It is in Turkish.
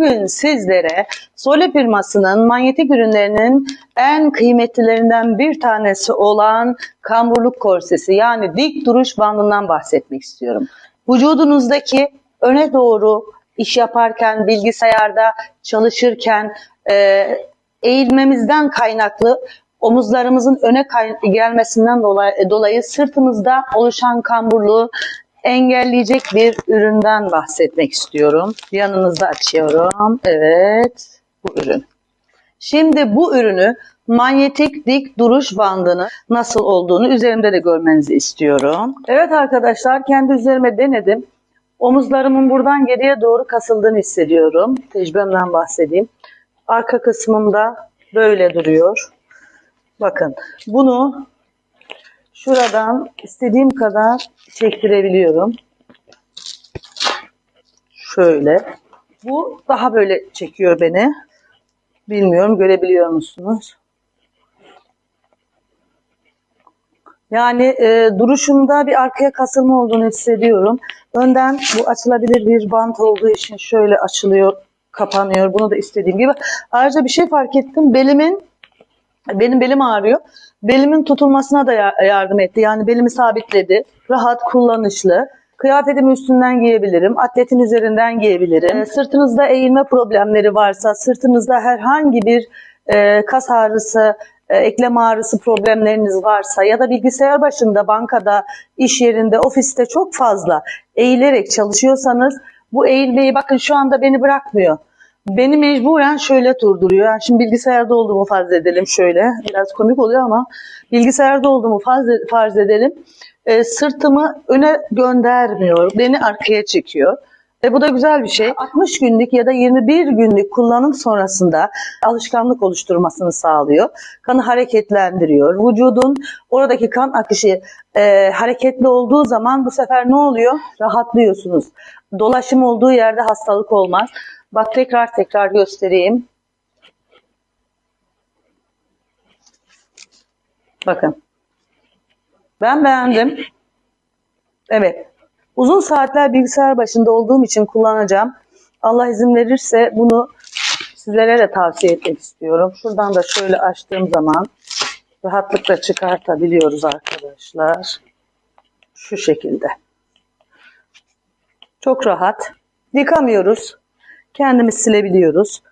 Bugün sizlere Sole firmasının manyetik ürünlerinin en kıymetlilerinden bir tanesi olan kamburluk korsesi yani dik duruş bandından bahsetmek istiyorum. Vücudunuzdaki öne doğru iş yaparken, bilgisayarda çalışırken e, eğilmemizden kaynaklı omuzlarımızın öne gelmesinden dolayı, dolayı sırtımızda oluşan kamburluğu engelleyecek bir üründen bahsetmek istiyorum. Yanınızda açıyorum. Evet, bu ürün. Şimdi bu ürünü manyetik dik duruş bandını nasıl olduğunu üzerimde de görmenizi istiyorum. Evet arkadaşlar kendi üzerime denedim. Omuzlarımın buradan geriye doğru kasıldığını hissediyorum. Tecrübemden bahsedeyim. Arka kısmımda böyle duruyor. Bakın bunu şuradan istediğim kadar çektirebiliyorum. Şöyle. Bu daha böyle çekiyor beni. Bilmiyorum görebiliyor musunuz? Yani e, duruşumda bir arkaya kasılma olduğunu hissediyorum. Önden bu açılabilir bir bant olduğu için şöyle açılıyor, kapanıyor. Bunu da istediğim gibi. Ayrıca bir şey fark ettim. Belimin benim belim ağrıyor. Belimin tutulmasına da ya- yardım etti. Yani belimi sabitledi. Rahat, kullanışlı. Kıyafetimi üstünden giyebilirim. Atletin üzerinden giyebilirim. Ee, sırtınızda eğilme problemleri varsa, sırtınızda herhangi bir e, kas ağrısı, e, eklem ağrısı problemleriniz varsa ya da bilgisayar başında, bankada, iş yerinde, ofiste çok fazla eğilerek çalışıyorsanız bu eğilmeyi bakın şu anda beni bırakmıyor. Beni mecburen şöyle durduruyor. Yani şimdi bilgisayarda olduğumu farz edelim şöyle. Biraz komik oluyor ama bilgisayarda olduğumu farz, farz edelim. Ee, sırtımı öne göndermiyor. Beni arkaya çekiyor. E bu da güzel bir şey. 60 günlük ya da 21 günlük kullanım sonrasında alışkanlık oluşturmasını sağlıyor. Kanı hareketlendiriyor. Vücudun oradaki kan akışı e, hareketli olduğu zaman bu sefer ne oluyor? Rahatlıyorsunuz. Dolaşım olduğu yerde hastalık olmaz. Bak tekrar tekrar göstereyim. Bakın. Ben beğendim. Evet. Uzun saatler bilgisayar başında olduğum için kullanacağım. Allah izin verirse bunu sizlere de tavsiye etmek istiyorum. Şuradan da şöyle açtığım zaman rahatlıkla çıkartabiliyoruz arkadaşlar. Şu şekilde. Çok rahat. Yıkamıyoruz. Kendimiz silebiliyoruz.